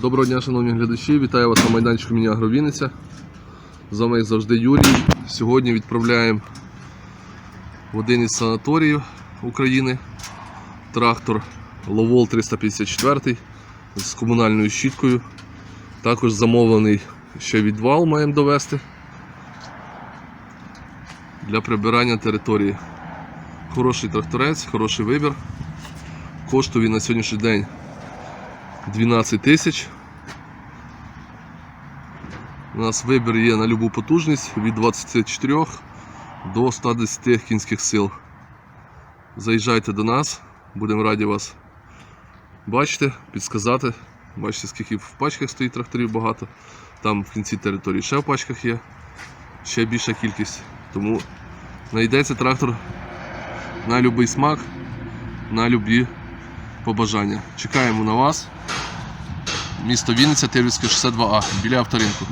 Доброго дня, шановні глядачі. Вітаю вас на майданчику Міні Агровінниця. З вами як завжди Юрій. Сьогодні відправляємо в один із санаторіїв України трактор Ловол 354 з комунальною щіткою. Також замовлений ще відвал маємо довести для прибирання території. Хороший тракторець, хороший вибір. Коштує на сьогоднішній день 12 тисяч. У нас вибір є на любу потужність від 24 до 110 кінських сил. Заїжджайте до нас, будемо раді вас бачити, підсказати. Бачите, скільки в пачках стоїть тракторів багато. Там в кінці території ще в пачках є, ще більша кількість. Тому знайдеться трактор на будь-який смак, на любі побажання. Чекаємо на вас. Місто Вінниця, Тирівське, 62А, біля авторинку.